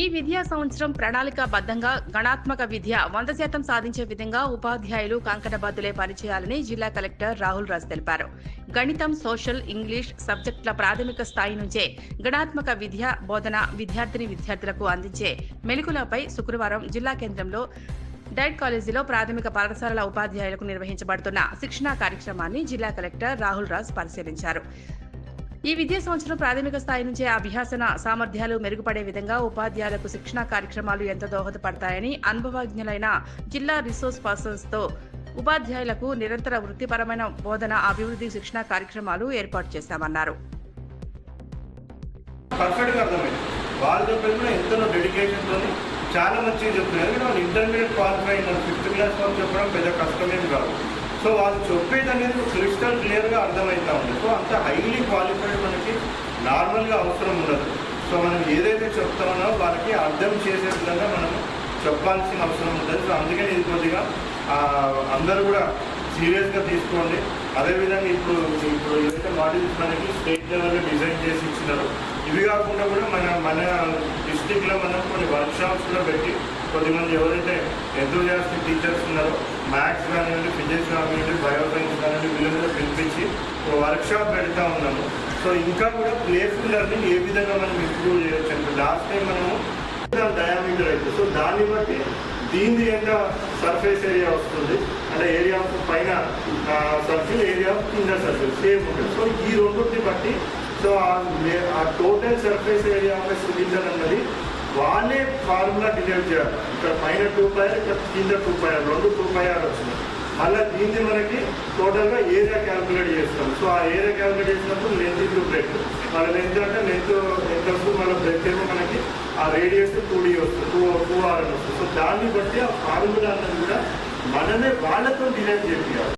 ఈ విద్యా సంవత్సరం ప్రణాళికాబద్ధంగా గణాత్మక విద్య వంద శాతం సాధించే విధంగా ఉపాధ్యాయులు కంకణబద్దులే పనిచేయాలని జిల్లా కలెక్టర్ రాహుల్ రాజ్ తెలిపారు. గణితం సోషల్ ఇంగ్లీష్ సబ్జెక్టుల ప్రాథమిక స్థాయి నుంచే గణాత్మక విద్య బోధన విద్యార్థిని విద్యార్థులకు అందించే మెలకులపై శుక్రవారం జిల్లా కేంద్రంలో డైట్ కాలేజీలో ప్రాథమిక పాఠశాలల ఉపాధ్యాయులకు నిర్వహించబడుతున్న శిక్షణా కార్యక్రమాన్ని జిల్లా కలెక్టర్ రాహుల్ రాజ్ పరిశీలించారు. ఈ విద్యా సంవత్సరం ప్రాథమిక స్థాయి నుంచే అభ్యాసన సామర్థ్యాలు మెరుగుపడే విధంగా ఉపాధ్యాయులకు శిక్షణా కార్యక్రమాలు ఎంత దోహదపడతాయని అనుభవజ్ఞులైన జిల్లా రిసోర్స్ పర్సన్స్తో ఉపాధ్యాయులకు నిరంతర వృత్తిపరమైన బోధన అభివృద్ధి శిక్షణా కార్యక్రమాలు ఏర్పాటు చేశామన్నారు. పర్ఫెక్ట్గా కూడా ఎంతో డెడికేషన్తో చాలా మంచిగా చెప్తున్నారు. వాళ్ళు ఇంటర్మీడియట్ క్వాలిఫై అయినారు ఫిఫ్త్ క్లాస్ వాళ్ళు చెప్పడం పెద్ద కష్టమేం కాదు. సో వాళ్ళు చెప్పేది అనేది క్రిస్టల్ క్లియర్గా అర్థమవుతా ఉంది. సో అంత హైలీ క్వాలిఫైడ్ నార్మల్గా అవసరం ఉండదు. సో మనం ఏదైతే చెప్తామో వాళ్ళకి అర్థం చేసే విధంగా మనం చెప్పాల్సిన అవసరం ఉంటుంది సో అందుకని ఇది కొద్దిగా అందరూ కూడా సీరియస్గా తీసుకోండి. అదేవిధంగా ఇప్పుడు ఇప్పుడు ఏదైతే మాడ్యూల్స్ మనకి స్టేట్ లెవెల్లో డిజైన్ చేసి ఇచ్చినారు ఇవి కాకుండా కూడా మన మన డిస్టిక్లో మనం కొన్ని వర్క్షాప్స్ కూడా పెట్టి కొద్దిమంది ఎవరైతే ఎంతోజాస్టిక్ టీచర్స్ ఉన్నారో మ్యాథ్స్ కానివ్వండి ఫిజిక్స్ కానివ్వండి బయో సైన్స్ కానివ్వండి వీళ్ళు కూడా పిలిపించి ఒక వర్క్షాప్ పెడతా ఉన్నాము. సో ఇంకా కూడా ప్లేఫుల్ లెర్నింగ్ ఏ విధంగా మనం ఇంప్రూవ్ చేయొచ్చు అంటే లాస్ట్ టైం మనము డయామీటర్ అయితే సో దాన్ని బట్టి దీనిది ఎంత సర్ఫేస్ ఏరియా వస్తుంది. అంటే ఏరియా ఆఫ్ పైన సర్కిల్ ఏరియా ఆఫ్ కింద సర్కిల్ సేమ్ ఉంటుంది. సో ఈ రెండింటిని బట్టి సో ఆ total surface area of cylinder అన్నది వాళ్ళే ఫార్ములా డిరైవ్ చేయాలి. ఇక్కడ పైన టూ పైర్ ఇక్కడ కింద టూ పైర్ రెండు టూ పైర్ వచ్చింది మళ్ళీ దీన్ని మనకి టోటల్గా ఏరియా క్యాల్కులేట్ చేస్తాం. సో ఆ ఏరియా క్యాల్కులేట్ చేసినప్పుడు లెంత్ ఇంటూ బ్రెడ్ మన లెంత్ అంటే లెంత్ ఎంత వస్తుంది మన బ్రెడ్ ఏమో మనకి ఆ రేడియస్ టూ డీ వస్తుంది. టూ టూ ఆర్ అని వస్తుంది. సో దాన్ని బట్టి ఆ ఫార్ములా అన్నది కూడా మనమే వాళ్ళతో డిజైన్ చేయాలి.